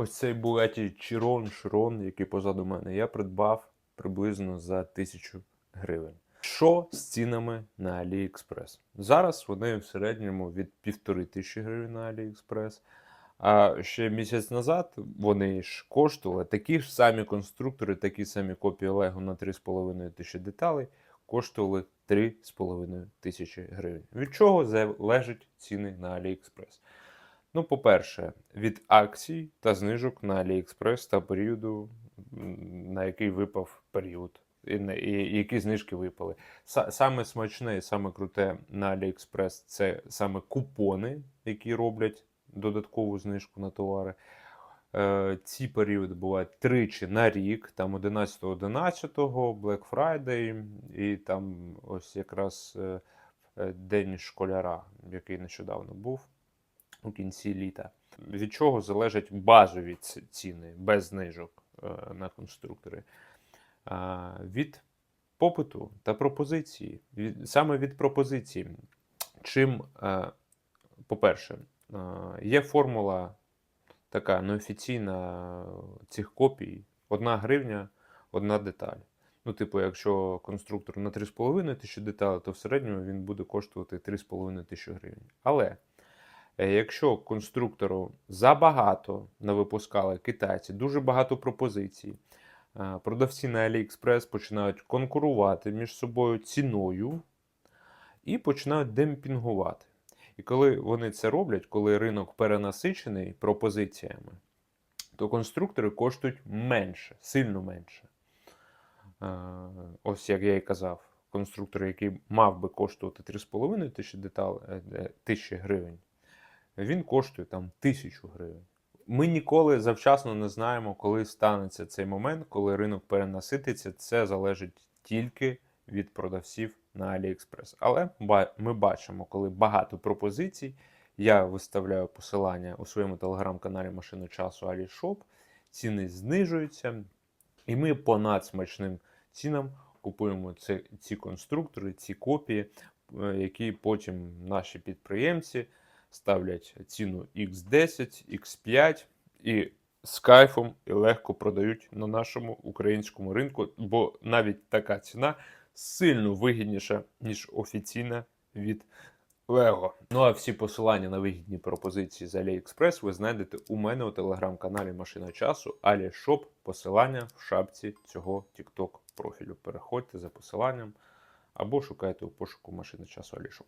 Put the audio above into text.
Ось цей Bugatti Chiron, Chiron, який позаду мене, я придбав приблизно за 1000 гривень. Що з цінами на AliExpress? Зараз вони в середньому від 1500 гривень на AliExpress. А ще місяць назад вони ж коштували такі ж самі конструктори, такі самі копії Lego на 3,5 тисячі деталей, коштували 3,5 тисячі гривень. Від чого залежать ціни на AliExpress? Ну, по-перше, від акцій та знижок на AliExpress та періоду, на який випав період, і, і які знижки випали. Са- Саме смачне і саме круте на AliExpress це саме купони, які роблять додаткову знижку на товари. Е, Ці періоди бувають тричі на рік, там 11.11, Black Friday, і там ось якраз е, е, День школяра, який нещодавно був у кінці літа. Від чого залежать базові ціни без знижок е, на конструктори? Від попиту та пропозиції. Саме від пропозиції. Чим, е, по-перше, е, є формула така неофіційна цих копій: одна гривня, одна деталь. Ну, типу, якщо конструктор на 3,5 тисячі деталей, то в середньому він буде коштувати 3,5 тисячі гривень. Але Е, Якщо конструктору забагато навипускали китайці, дуже багато пропозицій, е, продавці на AliExpress починають конкурувати між собою ціною і починають демпінгувати. І коли вони це роблять, коли ринок перенасичений пропозиціями, то конструктори коштують менше, сильно менше. Е, Ось як я і казав, конструктор, який мав би коштувати 3,5 тисячі е, е, тисячі гривень, він коштує там тисячу гривень. Ми ніколи завчасно не знаємо, коли станеться цей момент, коли ринок перенасититься. Це залежить тільки від продавців на AliExpress. Але ми бачимо, коли багато пропозицій. Я виставляю посилання у своєму телеграм-каналі Машина часу AliShop, ціни знижуються, і ми по надсмачним цінам купуємо ці, ці конструктори, ці копії, е, які потім наші підприємці ставлять ціну X10, X5 і з кайфом і легко продають на нашому українському ринку, бо навіть така ціна сильно вигідніша, ніж офіційна від Lego. Ну а всі посилання на вигідні пропозиції з AliExpress ви знайдете у мене у телеграм-каналі Машина часу AliShop. Посилання в шапці цього TikTok профілю. Переходьте за посиланням або шукайте у пошуку машини часу AliShop.